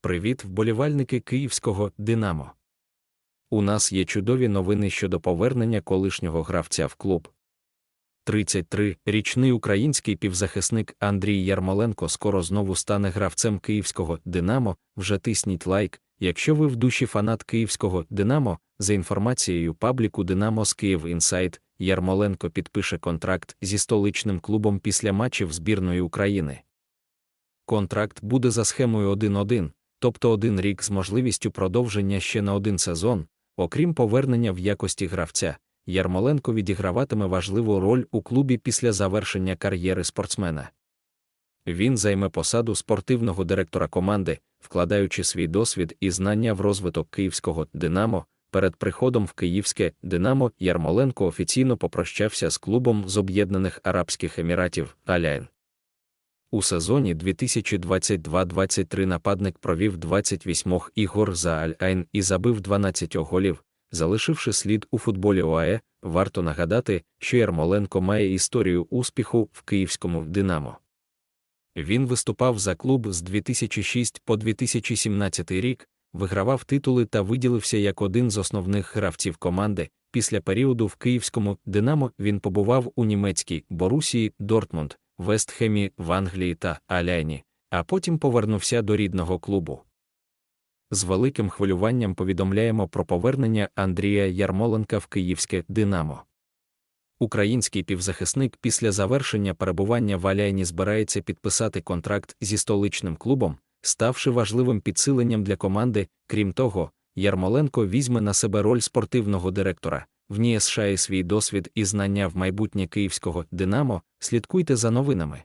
Привіт, вболівальники київського Динамо. У нас є чудові новини щодо повернення колишнього гравця в клуб. 33-річний український півзахисник Андрій Ярмоленко скоро знову стане гравцем київського Динамо. Вже тисніть лайк, якщо ви в душі фанат київського Динамо. За інформацією пабліку Динамо з Київ Інсайт, Ярмоленко підпише контракт зі столичним клубом після матчів збірної України. Контракт буде за схемою 1-1, тобто один рік з можливістю продовження ще на один сезон, окрім повернення в якості гравця. Ярмоленко відіграватиме важливу роль у клубі після завершення кар'єри спортсмена. Він займе посаду спортивного директора команди, вкладаючи свій досвід і знання в розвиток київського Динамо. Перед приходом в київське Динамо Ярмоленко офіційно попрощався з клубом з Об'єднаних Арабських Еміратів Аляйн. У сезоні 2022-23 нападник провів 28 ігор за Аль-Айн і забив 12 голів, залишивши слід у футболі ОАЕ, варто нагадати, що Ярмоленко має історію успіху в київському Динамо. Він виступав за клуб з 2006 по 2017 рік, вигравав титули та виділився як один з основних гравців команди. Після періоду в київському Динамо він побував у німецькій Борусії Дортмунд, Вестхемі в Англії та Аляйні, а потім повернувся до рідного клубу. З великим хвилюванням повідомляємо про повернення Андрія Ярмоленка в київське Динамо. Український півзахисник після завершення перебування в Аляйні збирається підписати контракт зі столичним клубом, ставши важливим підсиленням для команди. Крім того, Ярмоленко візьме на себе роль спортивного директора, вніє США свій досвід і знання в майбутнє київського Динамо. Слідкуйте за новинами.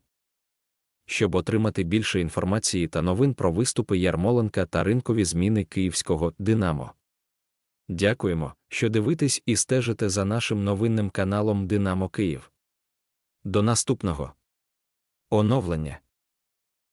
Щоб отримати більше інформації та новин про виступи Ярмоленка та ринкові зміни київського Динамо. Дякуємо, що дивитесь і стежите за нашим новинним каналом Динамо Київ. До наступного оновлення.